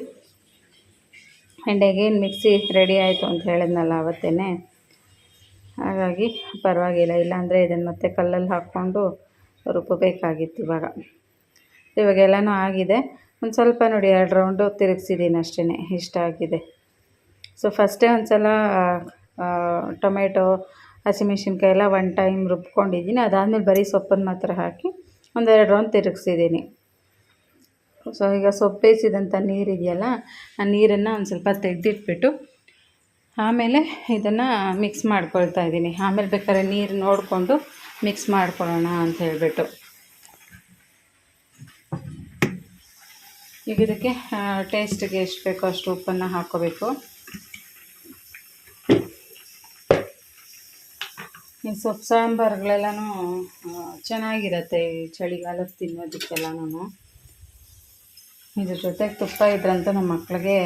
And again mixie ready ಆಯಿತು ಅಂತ ಹೇಳಿದ್ನಲ್ಲ ಅವತ್ತೇ ಹಾಗಾಗಿ ಪರವಾಗಿಲ್ಲ, ಇಲ್ಲಾಂದರೆ ಇದನ್ನು ಮತ್ತೆ ಕಲ್ಲಲ್ಲಿ ಹಾಕ್ಕೊಂಡು ರುಬ್ಬಬೇಕಾಗಿತ್ತು ಇವಾಗ. ಇವಾಗೆಲ್ಲನೂ ಆಗಿದೆ. ಒಂದು ಸ್ವಲ್ಪ ನೋಡಿ, ಎರಡು ರೌಂಡು ತಿರುಗಿಸಿದ್ದೀನಿ ಅಷ್ಟೇ ಇಷ್ಟ ಆಗಿದೆ. ಸೊ ಫಸ್ಟೇ ಒಂದು ಸಲ ಟೊಮೆಟೊ ಹಸಿಮೆಣ್ಸಿನ್ಕಾಯಿ ಎಲ್ಲ ಒನ್ ಟೈಮ್ ರುಬ್ಕೊಂಡಿದ್ದೀನಿ ಅದಾದಮೇಲೆ ಬರೀ ಸೊಪ್ಪನ್ನು ಮಾತ್ರ ಹಾಕಿ ಒಂದೆರಡು ರೌಂಡ್ ತಿರುಗಿಸಿದ್ದೀನಿ ಸೊ ಈಗ ಸೊಪ್ಪು ನೀರಿದೆಯಲ್ಲ ಆ ನೀರನ್ನು ಒಂದು ಸ್ವಲ್ಪ ತೆಗೆದಿಟ್ಬಿಟ್ಟು ಆಮೇಲೆ ಇದನ್ನು ಮಿಕ್ಸ್ ಮಾಡ್ಕೊಳ್ತಾ ಇದ್ದೀನಿ ಆಮೇಲೆ ಬೇಕಾದ್ರೆ ನೀರು ನೋಡಿಕೊಂಡು ಮಿಕ್ಸ್ ಮಾಡ್ಕೊಳ್ಳೋಣ ಅಂತ ಹೇಳಿಬಿಟ್ಟು. ಈಗ ಇದಕ್ಕೆ ಟೇಸ್ಟಿಗೆ ಎಷ್ಟು ಬೇಕೋ ಅಷ್ಟು ಉಪ್ಪನ್ನು ಹಾಕ್ಕೋಬೇಕು ಈ ಸೊಪ್ಪು ಸಾಂಬಾರುಗಳೆಲ್ಲನೂ ಚೆನ್ನಾಗಿರುತ್ತೆ ಈ ಚಳಿಗಾಲಕ್ಕೆ ತಿನ್ನೋದಕ್ಕೆಲ್ಲನೂ. ಇದ್ರ ಜೊತೆಗೆ ತುಪ್ಪ ಇದ್ರಂತೂ ನಮ್ಮ ಮಕ್ಕಳಿಗೆ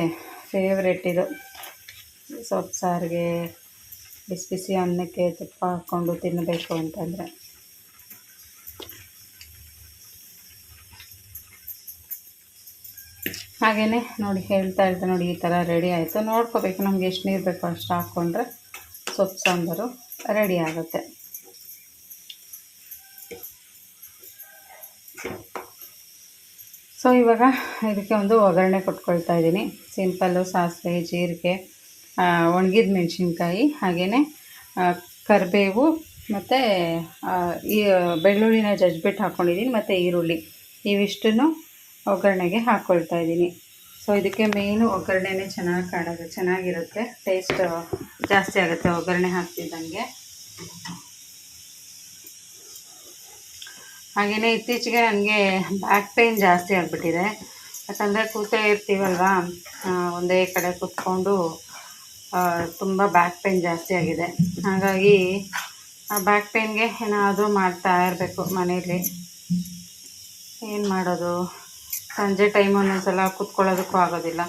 ಫೇವ್ರೆಟ್ ಇದು. ಸೊಪ್ಪು ಸಾರಿಗೆ, ಬಿಸಿ ಬಿಸಿ ಅನ್ನಕ್ಕೆ ತುಪ್ಪ ಹಾಕ್ಕೊಂಡು ತಿನ್ನಬೇಕು ಅಂತಂದರೆ. ಹಾಗೆಯೇ ನೋಡಿ ಹೇಳ್ತಾ ಇದ್ದೆ ನೋಡಿ ಈ ಥರ ರೆಡಿ ಆಯಿತು. ನೋಡ್ಕೋಬೇಕು ನಮ್ಗೆ ಎಷ್ಟು ನೀರು ಬೇಕೋ ಅಷ್ಟು ಹಾಕ್ಕೊಂಡ್ರೆ ಸೊಪ್ಪು, ಸಾಂಬಾರು ರೆಡಿ ಆಗುತ್ತೆ. ಸೊ ಇವಾಗ ಇದಕ್ಕೆ ಒಂದು ಒಗ್ಗರಣೆ ಕೊಟ್ಕೊಳ್ತಾ ಇದ್ದೀನಿ. ಸಿಂಪಲ್ಲು ಸಾಸಿವೆ, ಜೀರಿಗೆ ಒಣಗಿದ ಮೆಣಸಿನ್ಕಾಯಿ ಹಾಗೆಯೇ ಕರಿಬೇವು ಮತ್ತು ಈ, ಬೆಳ್ಳುಳ್ಳಿನ ಜಜ್ಬಿಟ್ಟು ಹಾಕ್ಕೊಂಡಿದ್ದೀನಿ ಮತ್ತು ಈರುಳ್ಳಿ. ಇವಿಷ್ಟನ್ನು ಒಗ್ಗರಣೆಗೆ ಹಾಕ್ಕೊಳ್ತಾ ಇದ್ದೀನಿ. ಸೊ ಇದಕ್ಕೆ ಮೇಯ್ನು ಒಗ್ಗರಣೆನೇ ಚೆನ್ನಾಗಿ ಕಾಣೋದು, ಚೆನ್ನಾಗಿರುತ್ತೆ ಟೇಸ್ಟ್ ಜಾಸ್ತಿ ಆಗುತ್ತೆ ಒಗ್ಗರಣೆ ಹಾಕ್ತಿದ್ದಂಗೆ ಹಾಗೆಯೇ ಇತ್ತೀಚೆಗೆ ನನಗೆ ಬ್ಯಾಕ್ ಪೇಯ್ನ್ ಜಾಸ್ತಿ ಆಗಿಬಿಟ್ಟಿದೆ. ಯಾಕಂದರೆ ಕೂತೇ ಇರ್ತೀವಲ್ವ ಒಂದೇ ಕಡೆ ಕೂತ್ಕೊಂಡು ತುಂಬ ಬ್ಯಾಕ್ ಪೇಯ್ನ್ ಜಾಸ್ತಿ ಆಗಿದೆ. ಹಾಗಾಗಿ, ಆ ಬ್ಯಾಕ್ ಪೇಯ್ನ್ಗೆ ಏನಾದರೂ ಮಾಡ್ತಾ ಇರಬೇಕು ಮನೇಲಿ ಏನು ಮಾಡೋದು? ಸಂಜೆ ಟೈಮ್ ಒಂದೊಂದ್ಸಲ ಕೂತ್ಕೊಳ್ಳೋದಕ್ಕೂ ಆಗೋದಿಲ್ಲ.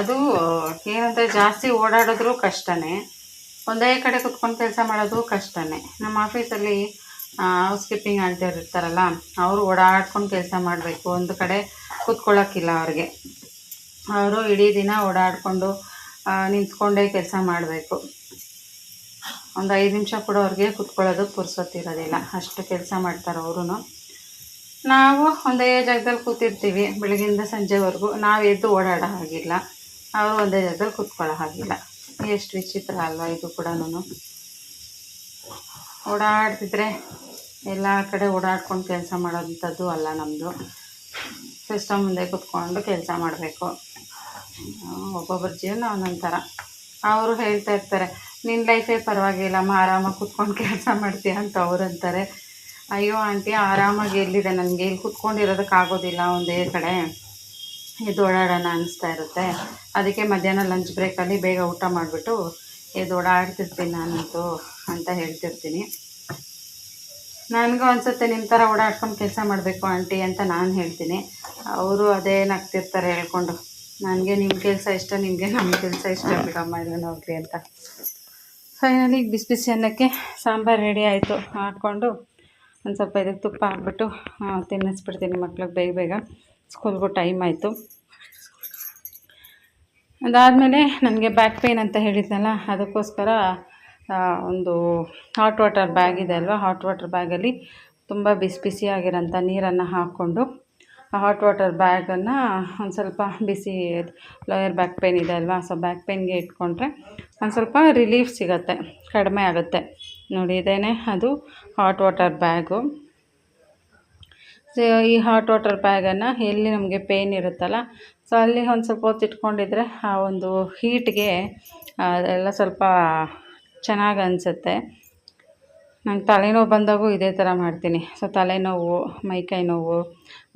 ಅದು ಏನಂದರೆ ಜಾಸ್ತಿ ಓಡಾಡಿದ್ರೂ ಕಷ್ಟನೇ. ಒಂದೇ ಕಡೆ ಕುತ್ಕೊಂಡು ಕೆಲಸ ಮಾಡೋದು ಕಷ್ಟನೇ. ನಮ್ಮ ಆಫೀಸಲ್ಲಿ ಹೌಸ್ ಕೀಪಿಂಗ್ ಆಂಟಿಯವ್ರು ಇರ್ತಾರಲ್ಲ, ಅವರು ಓಡಾಡ್ಕೊಂಡು ಕೆಲಸ ಮಾಡಬೇಕು. ಒಂದು ಕಡೆ ಕುತ್ಕೊಳ್ಳೋಕ್ಕಿಲ್ಲ ಅವ್ರಿಗೆ. ಅವರು ಇಡೀ ದಿನ ಓಡಾಡಿಕೊಂಡು ನಿಂತ್ಕೊಂಡೇ ಕೆಲಸ ಮಾಡಬೇಕು. ಒಂದು ಐದು ನಿಮಿಷ ಕೂಡ ಅವ್ರಿಗೆ ಕುತ್ಕೊಳ್ಳೋದು ಪುರ್ಸೊತ್ತಿರೋದಿಲ್ಲ ಅಷ್ಟು ಕೆಲಸ ಮಾಡ್ತಾರೆ ಅವರು ನಾವು ಒಂದೇ ಜಾಗದಲ್ಲಿ ಕೂತಿರ್ತೀವಿ ಬೆಳಗಿಂದ ಸಂಜೆವರೆಗೂ. ನಾವು ಎದ್ದು ಓಡಾಡೋ ಹಾಗಿಲ್ಲ. ಅವರು ಒಂದೇ ಜಾಗದಲ್ಲಿ ಕೂತ್ಕೊಳ್ಳೋ ಹಾಗಿಲ್ಲ. ಎಷ್ಟು ವಿಚಿತ್ರ ಅಲ್ವಾ ಇದು ಕೂಡ ಓಡಾಡ್ತಿದ್ರೆ ಎಲ್ಲ ಕಡೆ ಓಡಾಡ್ಕೊಂಡು ಕೆಲಸ ಮಾಡೋಂಥದ್ದು ಅಲ್ಲ ನಮ್ಮದು ಸಿಸ್ಟಮ್ ಮುಂದೆ ಕೂತ್ಕೊಂಡು ಕೆಲಸ ಮಾಡಬೇಕು. ಒಬ್ಬೊಬ್ಬರ ಜೀವನ ಒಂದೊಂದು ಥರ ಅವರು ಹೇಳ್ತಾ ಇರ್ತಾರೆ ನಿನ್ನ ಲೈಫೇ ಪರವಾಗಿಲ್ಲಮ್ಮ ಆರಾಮಾಗಿ ಕೂತ್ಕೊಂಡು ಕೆಲಸ ಮಾಡ್ತೀಯ? ಅಂತ ಅವ್ರು ಅಂತಾರೆ. ಅಯ್ಯೋ ಆಂಟಿ, ಆರಾಮಾಗಿ ಎಲ್ಲಿದೆ? ನನಗೆ ಇಲ್ಲಿ ಕೂತ್ಕೊಂಡಿರೋದಕ್ಕಾಗೋದಿಲ್ಲ ಒಂದೇ ಕಡೆ. ಎದ್ದು ಓಡಾಡೋಣ ಅನಿಸ್ತಾ ಇರುತ್ತೆ. ಅದಕ್ಕೆ ಮಧ್ಯಾಹ್ನ ಲಂಚ್ ಬ್ರೇಕಲ್ಲಿ ಬೇಗ ಊಟ ಮಾಡಿಬಿಟ್ಟು ಎದ್ದು ಓಡಾಡ್ತಿರ್ತೀನಿ ನಾನಂತೂ ಅಂತ ಹೇಳ್ತಿರ್ತೀನಿ. ನನಗೂ ಅನಿಸುತ್ತೆ ನಿಮ್ಮ ಥರ ಓಡಾಡ್ಕೊಂಡು ಕೆಲಸ ಮಾಡಬೇಕು ಆಂಟಿ ಅಂತ ನಾನು ಹೇಳ್ತೀನಿ. ಅವರು ಅದೇ ನಗ್ತಿರ್ತಾರೆ ಹೇಳ್ಕೊಂಡು. ನನಗೆ ನಿಮ್ಮ ಕೆಲಸ ಇಷ್ಟ, ನಿಮಗೆ ನಮ್ಮ ಕೆಲಸ ಇಷ್ಟ ಬಿಡಮ್ಮ ಇದು ನೋಡ್ರಿ ಅಂತ. ಫೈನಲಿ ಬಿಸಿ ಬಿಸಿ ಅನ್ನಕ್ಕೆ ಸಾಂಬಾರು ರೆಡಿ ಆಯಿತು. ಹಾಕ್ಕೊಂಡು ಒಂದು ಸ್ವಲ್ಪ ಇದಕ್ಕೆ ತುಪ್ಪ ಹಾಕ್ಬಿಟ್ಟು ತಿನ್ನಿಸ್ಬಿಡ್ತೀನಿ ಮಕ್ಳಿಗೆ ಬೇಗ ಬೇಗ. ಸ್ಕೂಲ್ಗೂ ಟೈಮ್ ಆಯಿತು. ಅದಾದಮೇಲೆ ನನಗೆ ಬ್ಯಾಕ್ ಪೇಯ್ನ್ ಅಂತ ಹೇಳಿದ್ನಲ್ಲ, ಅದಕ್ಕೋಸ್ಕರ ಒಂದು ಹಾಟ್ ವಾಟರ್ ಬ್ಯಾಗ್ ಇದೆ ಅಲ್ವಾ ಹಾಟ್ ವಾಟರ್ ಬ್ಯಾಗಲ್ಲಿ ತುಂಬ ಬಿಸಿ ಬಿಸಿಯಾಗಿರೋಂಥ ನೀರನ್ನು ಹಾಕ್ಕೊಂಡು, ಆ ಹಾಟ್ ವಾಟರ್ ಬ್ಯಾಗನ್ನು ಒಂದು ಸ್ವಲ್ಪ ಬಿಸಿ ಲೋಯರ್ ಬ್ಯಾಕ್ ಪೇಯ್ನ್ ಇದೆ ಅಲ್ವಾ ಸೊ ಬ್ಯಾಕ್ ಪೇಯ್ನ್ಗೆ ಇಟ್ಕೊಂಡ್ರೆ ಒಂದು ಸ್ವಲ್ಪ ರಿಲೀಫ್ ಸಿಗುತ್ತೆ, ಕಡಿಮೆ ಆಗುತ್ತೆ. ನೋಡಿ ಇದೇನೆ ಅದು ಹಾಟ್ ವಾಟರ್ ಬ್ಯಾಗು ಸೊ ಈ ಹಾಟ್ ವಾಟರ್ ಬ್ಯಾಗನ್ನು ಎಲ್ಲಿ ನಮಗೆ ಪೇಯ್ನ್ ಇರುತ್ತಲ್ಲ ಸೊ ಅಲ್ಲಿ ಒಂದು ಸ್ವಲ್ಪ ಹೊತ್ತು ಇಟ್ಕೊಂಡಿದ್ರೆ ಆ ಒಂದು ಹೀಟ್ಗೆ ಅದೆಲ್ಲ ಸ್ವಲ್ಪ ಚೆನ್ನಾಗಿ ಅನಿಸುತ್ತೆ. ನಂಗೆ ತಲೆನೋವು ಬಂದಾಗೂ ಇದೇ ಥರ ಮಾಡ್ತೀನಿ. ಸೊ ತಲೆನೋವು ಮೈಕೈ ನೋವು,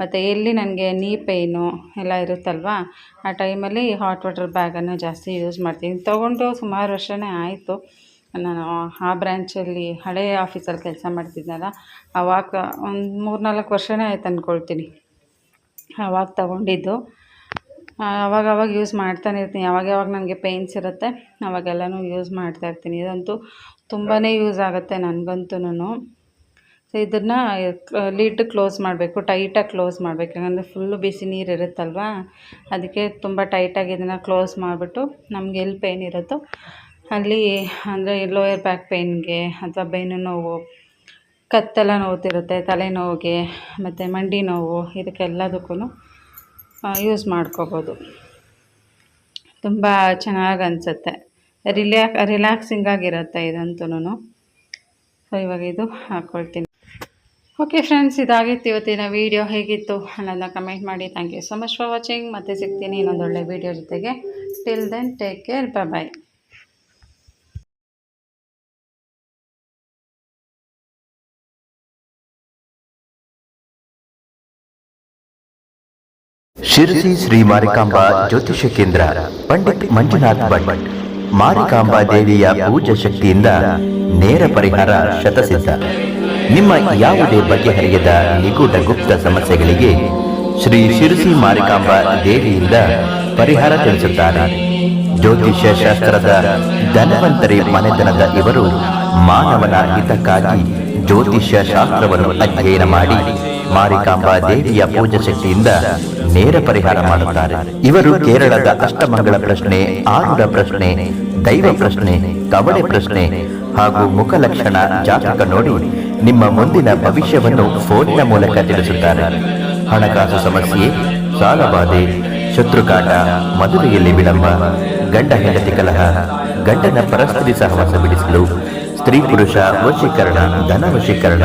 ಮತ್ತು ಎಲ್ಲಿ ನನಗೆ ನೀ ಪೇಯ್ನು ಎಲ್ಲ ಇರುತ್ತಲ್ವ, ಆ ಟೈಮಲ್ಲಿ ಹಾಟ್ ವಾಟರ್ ಬ್ಯಾಗನ್ನು ಜಾಸ್ತಿ ಯೂಸ್ ಮಾಡ್ತೀನಿ. ತೊಗೊಂಡು ಸುಮಾರು ವರ್ಷವೇ ಆಯಿತು. ನಾನು ಆ ಬ್ರ್ಯಾಂಚಲ್ಲಿ ಹಳೆಯ ಆಫೀಸಲ್ಲಿ ಕೆಲಸ ಮಾಡ್ತಿದ್ನಲ್ಲ ಆವಾಗ ಒಂದು ಮೂರು ನಾಲ್ಕು ವರ್ಷವೇ ಆಯ್ತು ಅಂದ್ಕೊಳ್ತೀನಿ ಆವಾಗ ತಗೊಂಡಿದ್ದು. ಅವಾಗ ಅವಾಗ ಯೂಸ್ ಮಾಡ್ತಾನೆ ಇರ್ತೀನಿ. ಯಾವಾಗ ಯಾವಾಗ ನನಗೆ ಪೇಯ್ನ್ಸ್ ಇರುತ್ತೆ. ಅವಾಗೆಲ್ಲನೂ ಯೂಸ್ ಮಾಡ್ತಾ ಇರ್ತೀನಿ. ಇದಂತೂ ತುಂಬಾ ಯೂಸ್ ಆಗುತ್ತೆ ನನಗಂತೂ ಸೊ ಇದನ್ನು ಲಿಡ್ ಕ್ಲೋಸ್ ಮಾಡಬೇಕು ಟೈಟಾಗಿ ಕ್ಲೋಸ್ ಮಾಡಬೇಕು. ಯಾಕಂದರೆ ಫುಲ್ಲು ಬಿಸಿ ನೀರು ಇರುತ್ತಲ್ವಾ? ಅದಕ್ಕೆ ತುಂಬ ಟೈಟಾಗಿ ಇದನ್ನು ಕ್ಲೋಸ್ ಮಾಡಿಬಿಟ್ಟು ನಮ್ಗೆ ಎಲ್ಲಿ ಪೇಯ್ನ್ ಇರುತ್ತೋ ಅಲ್ಲಿ ಅಂದರೆ ಲೋಯರ್ ಬ್ಯಾಕ್ ಪೇಯ್ನ್ಗೆ ಅಥವಾ ಬೆನ್ನು ನೋವು, ಕತ್ತೆಲ್ಲ ನೋವ್ತಿರುತ್ತೆ ತಲೆನೋವಿಗೆ ಮತ್ತು ಮಂಡಿ ನೋವು ಇದಕ್ಕೆಲ್ಲದಕ್ಕೂ ಯೂಸ್ ಮಾಡ್ಕೋಬೋದು. ತುಂಬ ಚೆನ್ನಾಗಿ ಅನಿಸುತ್ತೆ. ರಿಲ್ಯಾ, ರಿಲ್ಯಾಕ್ಸಿಂಗ್ ಆಗಿರುತ್ತೆ ಇದಂತೂ ಸೊ ಇವಾಗ ಇದು ಹಾಕ್ಕೊಳ್ತೀನಿ ಓಕೆ ಫ್ರೆಂಡ್ಸ್ ಇದಾಗಿತ್ತು ಇವತ್ತಿನ ವೀಡಿಯೋ ಹೇಗಿತ್ತು ಅನ್ನೋದನ್ನ ಕಮೆಂಟ್ ಮಾಡಿ. Thank you so much for watching ಮತ್ತೆ ಸಿಗ್ತೀನಿ ಇನ್ನೊಂದೊಳ್ಳೆ ವೀಡಿಯೋ ಜೊತೆಗೆ. Till then take care bye Sirsi Shri Marikamba Jyotisha Kendra, Pandit Manjunath Bhat, Marikamba ದೇವಿಯ ಪೂಜಾ ಶಕ್ತಿಯಿಂದ ನೇರ ಪರಿಹಾರ ಶತಸಿದ್ಧ. ನಿಮ್ಮ ಯಾವುದೇ ಬಗೆಹರಿಯದ ನಿಗೂಢ ಗುಪ್ತ ಸಮಸ್ಯೆಗಳಿಗೆ ಶ್ರೀ ಶಿರಸಿ ಮಾರಿಕಾಂಬಾ ದೇವಿಯಿಂದ ಪರಿಹಾರ ತಿಳಿಸುತ್ತಾರೆ. ಜ್ಯೋತಿಷ್ಯ ಶಾಸ್ತ್ರದ ಧನವಂತರಿ ಮನೆತನದ ಇವರು ಮಾನವನ ಹಿತಕ್ಕಾಗಿ ಜ್ಯೋತಿಷ್ಯ ಶಾಸ್ತ್ರವನ್ನು ಅಧ್ಯಯನ ಮಾಡಿ ಮಾರಿಕಾಂಬಾ ದೇವಿಯ ಪೂಜಾ ಶಕ್ತಿಯಿಂದ ನೇರ ಪರಿಹಾರ ಮಾಡುತ್ತಾರೆ. ಇವರು ಕೇರಳದ ಅಷ್ಟಮಂಗಳ ಪ್ರಶ್ನೆ ಆರುಡ ಪ್ರಶ್ನೆ, ದೈವ ಪ್ರಶ್ನೆ ಕವಡೆ ಪ್ರಶ್ನೆ ಹಾಗೂ ಮುಖಲಕ್ಷಣ ಜಾತಕ ನೋಡಿ ನಿಮ್ಮ ಮುಂದಿನ ಭವಿಷ್ಯವನ್ನು ಫೋನಿನ ಮೂಲಕ ತಿಳಿಸುತ್ತಾರೆ. ಹಣಕಾಸು ಸಮಸ್ಯೆ ಸಾಲಬಾಧೆ ಶತ್ರುಕಾಟ, ಮದುವೆಯಲ್ಲಿ ವಿಳಂಬ, ಗಂಡ ಹೆಂಡತಿ ಕಲಹ, ಗಂಡನ ಪರಸ್ಪರಿ ಸಹವಾಸ ಬಿಡಿಸಲು, ಸ್ತ್ರೀ ಪುರುಷ ವಶೀಕರಣ, ಧನ ವಶೀಕರಣ